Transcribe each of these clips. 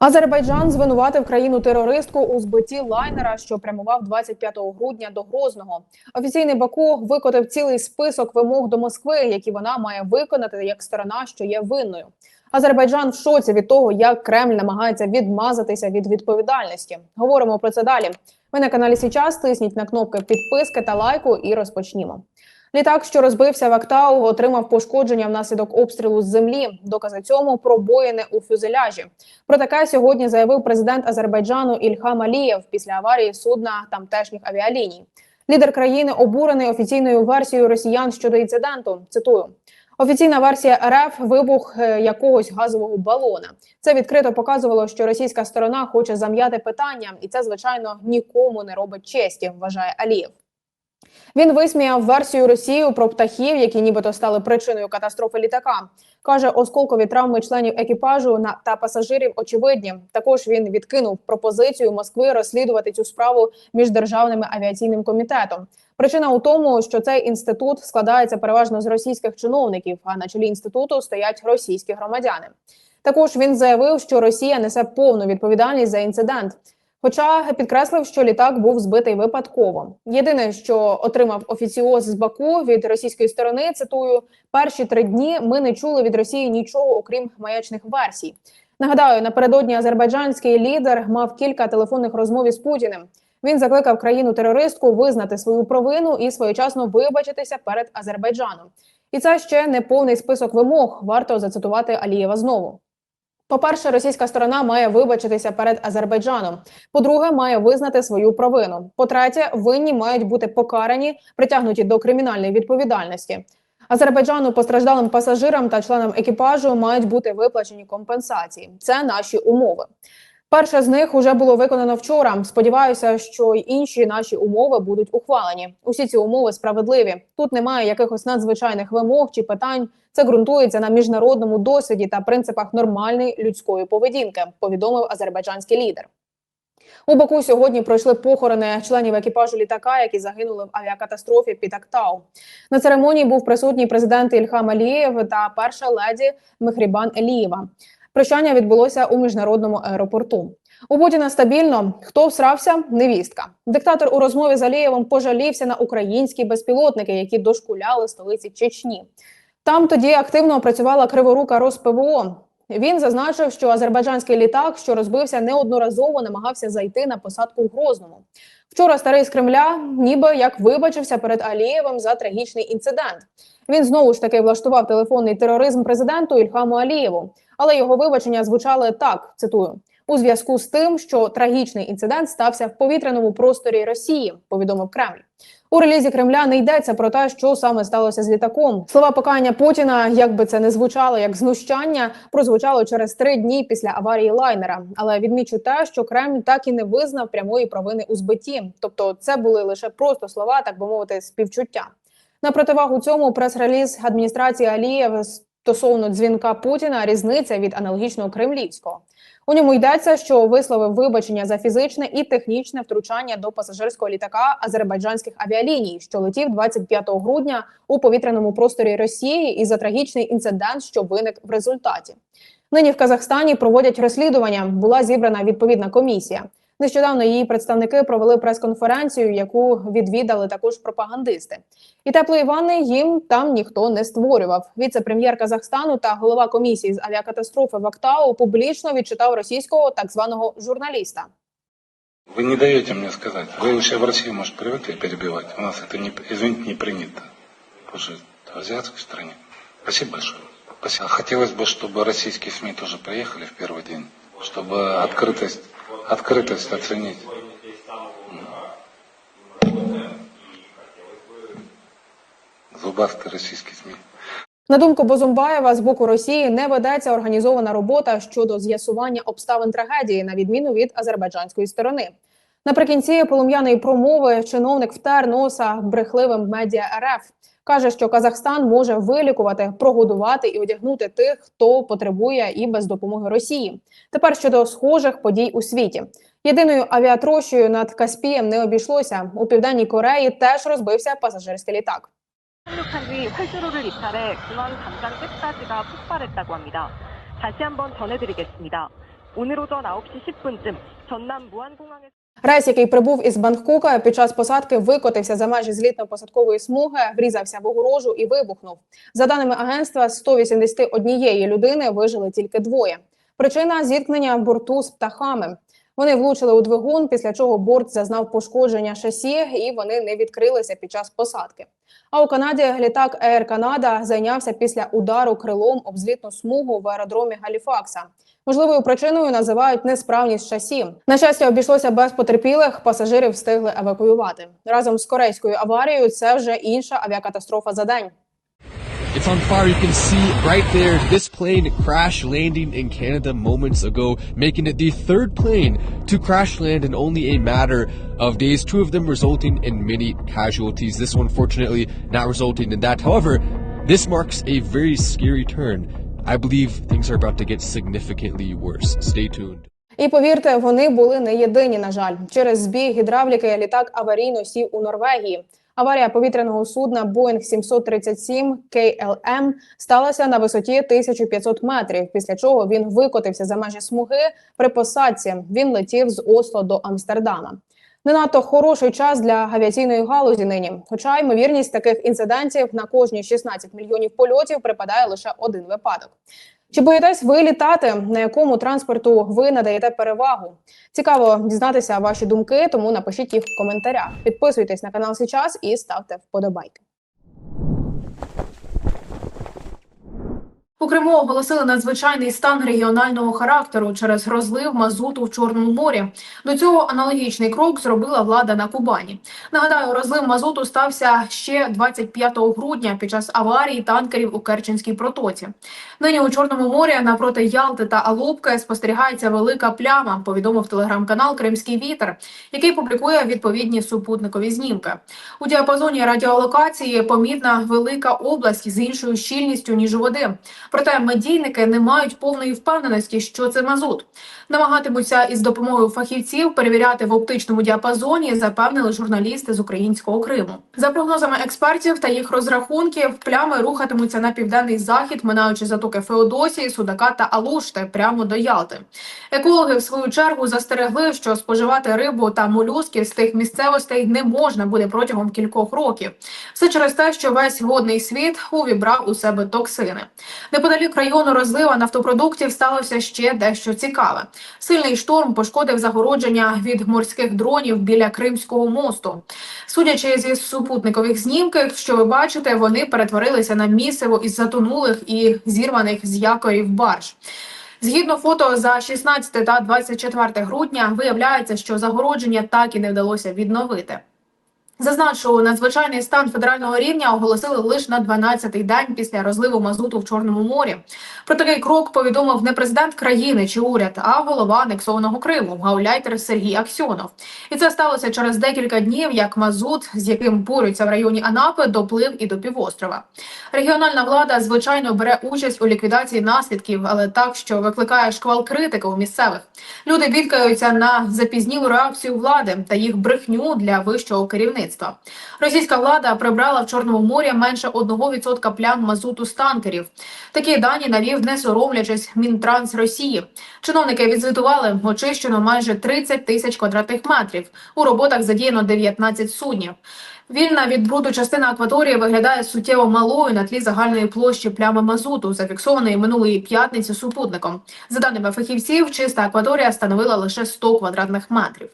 Азербайджан звинуватив країну терористку у збитті лайнера, що прямував 25 грудня до Грозного. Офіційний Баку викотив цілий список вимог до Москви, які вона має виконати як сторона, що є винною. Азербайджан в шоці від того, як Кремль намагається відмазатися від відповідальності. Говоримо про це далі. Ви на каналі Січас. Тисніть на кнопки підписки та лайку і розпочнімо. Літак, що розбився в Актау, отримав пошкодження внаслідок обстрілу з землі. Докази цьому пробоїни у фюзеляжі. Про таке сьогодні заявив президент Азербайджану Ільхам Алієв після аварії судна тамтешніх авіаліній. Лідер країни обурений офіційною версією росіян щодо інциденту. Цитую. Офіційна версія РФ вибух е, якогось газового балона. Це відкрито показувало, що російська сторона хоче зам'яти питання, і це звичайно нікому не робить честі. Вважає Алієв. Він висміяв версію Росії про птахів, які нібито стали причиною катастрофи літака. каже, осколкові травми членів екіпажу на та пасажирів очевидні. Також він відкинув пропозицію Москви розслідувати цю справу між державними авіаційним комітетом. Причина у тому, що цей інститут складається переважно з російських чиновників, а на чолі інституту стоять російські громадяни. Також він заявив, що Росія несе повну відповідальність за інцидент. Хоча підкреслив, що літак був збитий випадково. Єдине, що отримав офіціоз з Баку від російської сторони, цитую: перші три дні ми не чули від Росії нічого, окрім маячних версій. Нагадаю, напередодні азербайджанський лідер мав кілька телефонних розмов із Путіним. Він закликав країну терористку визнати свою провину і своєчасно вибачитися перед Азербайджаном. І це ще не повний список вимог. Варто зацитувати Алієва знову. По-перше, російська сторона має вибачитися перед Азербайджаном. По-друге, має визнати свою провину. По-третє, винні мають бути покарані, притягнуті до кримінальної відповідальності. Азербайджану постраждалим пасажирам та членам екіпажу мають бути виплачені компенсації. Це наші умови. Перше з них вже було виконано вчора. Сподіваюся, що й інші наші умови будуть ухвалені. Усі ці умови справедливі. Тут немає якихось надзвичайних вимог чи питань. Це ґрунтується на міжнародному досвіді та принципах нормальної людської поведінки. Повідомив азербайджанський лідер. У Баку сьогодні пройшли похорони членів екіпажу літака, які загинули в авіакатастрофі під Актау. На церемонії був присутній президент Ільхам Алієв та перша леді Мехрібан Елієва. Прощання відбулося у міжнародному аеропорту. У Путіна стабільно хто всрався? Невістка. Диктатор у розмові з Алієвим пожалівся на українські безпілотники, які дошкуляли столиці Чечні. Там тоді активно працювала криворука РосПВО. Він зазначив, що азербайджанський літак, що розбився, неодноразово намагався зайти на посадку в Грозному. Вчора старий з Кремля, ніби як вибачився перед Алієвим за трагічний інцидент. Він знову ж таки влаштував телефонний тероризм президенту Ільхаму Алієву, але його вибачення звучали так: цитую. У зв'язку з тим, що трагічний інцидент стався в повітряному просторі Росії, повідомив Кремль. У релізі Кремля не йдеться про те, що саме сталося з літаком. Слова покаяння Путіна, як би це не звучало як знущання, прозвучало через три дні після аварії лайнера. Але відмічу те, що Кремль так і не визнав прямої провини у збитті. Тобто, це були лише просто слова, так би мовити, співчуття. На противагу цьому прес-реліз адміністрації Алієв стосовно дзвінка Путіна різниця від аналогічного кремлівського. У ньому йдеться, що висловив вибачення за фізичне і технічне втручання до пасажирського літака азербайджанських авіаліній, що летів 25 грудня у повітряному просторі Росії, і за трагічний інцидент, що виник в результаті. Нині в Казахстані проводять розслідування. Була зібрана відповідна комісія. Нещодавно її представники провели прес-конференцію, яку відвідали також пропагандисти. І теплої ванни їм там ніхто не створював. Віце-прем'єр Казахстану та голова комісії з авіакатастрофи в Актау публічно відчитав російського так званого журналіста. Вы не даете мне сказать. Вы вообще в России, может, привыкли перебивать. У нас это, не, извините, не принято. Потому что это в азиатской стране. Спасибо большое. Спасибо. Хотелось бы, чтобы российские СМИ тоже приехали в первый день, чтобы открытость, открытость оценить. Зубастые российские СМИ. На думку Бозумбаєва, з боку Росії не ведеться організована робота щодо з'ясування обставин трагедії, на відміну від азербайджанської сторони. Наприкінці полум'яної промови чиновник втер носа брехливим медіа РФ. каже, що Казахстан може вилікувати, прогодувати і одягнути тих, хто потребує, і без допомоги Росії. Тепер щодо схожих подій у світі. Єдиною авіатрощею над Каспієм не обійшлося. У південній Кореї теж розбився пасажирський літак. 착륙한 뒤 활주로를 이탈해 군원 담장 끝까지가 폭발했다고 합니다. 다시 한번 전해드리겠습니다. 오늘 오전 9시 10분쯤 전남 무안공항에서 Рейс, який прибув із Бангкока, під час посадки викотився за межі злітно-посадкової смуги, врізався в огорожу і вибухнув. За даними агентства, з 181 людини вижили тільки двоє. Причина зіткнення борту з птахами. Вони влучили у двигун, після чого борт зазнав пошкодження шасі, і вони не відкрилися під час посадки. А у Канаді літак Air Canada зайнявся після удару крилом об злітну смугу в аеродромі Галіфакса. Можливою причиною називають несправність шасі. На щастя, обійшлося без потерпілих. Пасажирів встигли евакуювати. Разом з корейською аварією. Це вже інша авіакатастрофа за день. It's on fire. You can see right there this plane crash landing in Canada moments ago, making it the third plane to crash land in only a matter of days. Two of them resulting in many casualties. This one, fortunately, not resulting in that. However, this marks a very scary turn. I believe things are about to get significantly worse. Stay tuned. І повірте, вони були не єдині. На жаль, через збій гідравліки літак аварійно сів у Норвегії. Аварія повітряного судна Boeing 737 KLM сталася на висоті 1500 метрів. Після чого він викотився за межі смуги при посадці. Він летів з Осло до Амстердама. Не надто хороший час для авіаційної галузі нині. Хоча ймовірність таких інцидентів на кожні 16 мільйонів польотів припадає лише один випадок. Чи боїтесь ви літати? На якому транспорту ви надаєте перевагу? Цікаво дізнатися ваші думки, тому напишіть їх в коментарях. Підписуйтесь на канал Сейчас і ставте вподобайки. У Криму оголосили надзвичайний стан регіонального характеру через розлив мазуту в Чорному морі. До цього аналогічний крок зробила влада на Кубані. Нагадаю, розлив мазуту стався ще 25 грудня під час аварії танкерів у Керченській протоці. Нині у Чорному морі напроти Ялти та Алубки спостерігається велика пляма. Повідомив телеграм-канал Кримський вітер, який публікує відповідні супутникові знімки. У діапазоні радіолокації помітна велика область з іншою щільністю ніж води. Проте медійники не мають повної впевненості, що це мазут. Намагатимуться із допомогою фахівців перевіряти в оптичному діапазоні, запевнили журналісти з українського Криму. За прогнозами експертів та їх розрахунків, плями рухатимуться на південний захід, минаючи затоки Феодосії, Судака та Алушти прямо до Ялти. Екологи в свою чергу застерегли, що споживати рибу та молюсків з тих місцевостей не можна буде протягом кількох років. Все через те, що весь водний світ увібрав у себе токсини. Неподалік району розлива нафтопродуктів сталося ще дещо цікаве. Сильний шторм пошкодив загородження від морських дронів біля Кримського мосту. Судячи зі супутникових знімків, що ви бачите, вони перетворилися на місиво із затонулих і зірваних з якорів барж. Згідно фото за 16 та 24 грудня, виявляється, що загородження так і не вдалося відновити. Зазначу, надзвичайний стан федерального рівня оголосили лише на 12-й день після розливу мазуту в Чорному морі. Про такий крок повідомив не президент країни чи уряд, а голова анексованого Криму гауляйтер Сергій Аксьонов. І це сталося через декілька днів, як мазут, з яким борються в районі Анапи, доплив і до півострова. Регіональна влада звичайно бере участь у ліквідації наслідків, але так, що викликає шквал критики у місцевих. Люди бідкаються на запізнілу реакцію влади та їх брехню для вищого керівництва. Російська влада прибрала в Чорному морі менше 1% плям мазуту з танкерів. Такі дані навів, не соромлячись Мінтранс Росії. Чиновники відзвітували, очищено майже 30 тисяч квадратних метрів. У роботах задіяно 19 суднів. Вільна від бруду частина акваторії виглядає суттєво малою на тлі загальної площі плями мазуту, зафіксованої минулої п'ятниці супутником. За даними фахівців, чиста акваторія становила лише 100 квадратних метрів.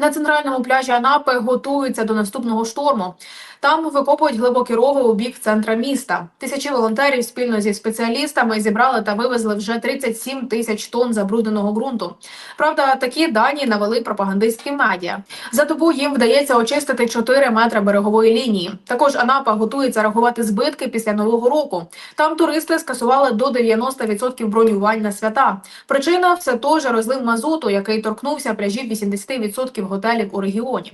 На центральному пляжі Анапи готуються до наступного шторму. Там викопують глибокі рови у бік центра міста. Тисячі волонтерів спільно зі спеціалістами зібрали та вивезли вже 37 тисяч тонн забрудненого ґрунту. Правда, такі дані навели пропагандистські медіа. За добу їм вдається очистити 4 метри берегової лінії. Також Анапа готується рахувати збитки після нового року. Там туристи скасували до 90% бронювань на свята. Причина той же розлив мазуту, який торкнувся пляжів 80% готелів у регіоні.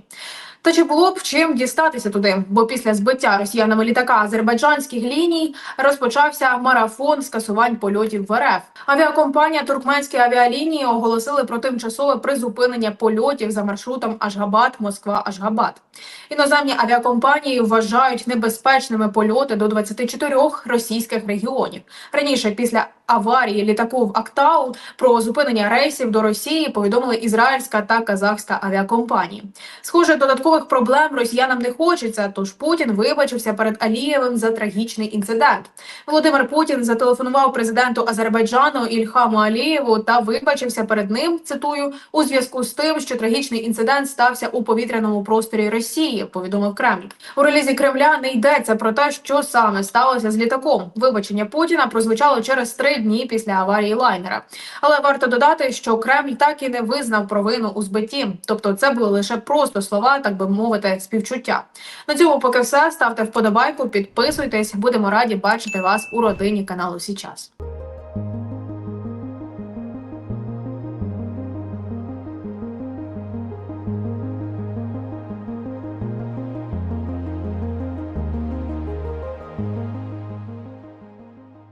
Та чи було б чим дістатися туди? Бо після збиття росіянами літака азербайджанських ліній розпочався марафон скасувань польотів в РФ. Авіакомпанія Туркменські авіалінії оголосили про тимчасове призупинення польотів за маршрутом Ашгабад, Москва, Ашгабад. Іноземні авіакомпанії вважають небезпечними польоти до 24 російських регіонів. Раніше, після аварії літаку в Актау, про зупинення рейсів до Росії повідомили ізраїльська та казахська авіакомпанії. Схоже, додаткових проблем росіянам не хочеться. Тож Путін вибачився перед Алієвим за трагічний інцидент. Володимир Путін зателефонував президенту Азербайджану Ільхаму Алієву та вибачився перед ним. Цитую у зв'язку з тим, що трагічний інцидент стався у повітряному просторі Росії. Повідомив Кремль. У релізі Кремля не йдеться про те, що саме сталося з літаком. Вибачення Путіна прозвучало через три дні після аварії лайнера. Але варто додати, що Кремль так і не визнав провину у збитті. Тобто, це були лише просто слова, так би мовити, співчуття. На цьому поки все. Ставте вподобайку, підписуйтесь. Будемо раді бачити вас у родині каналу Січас.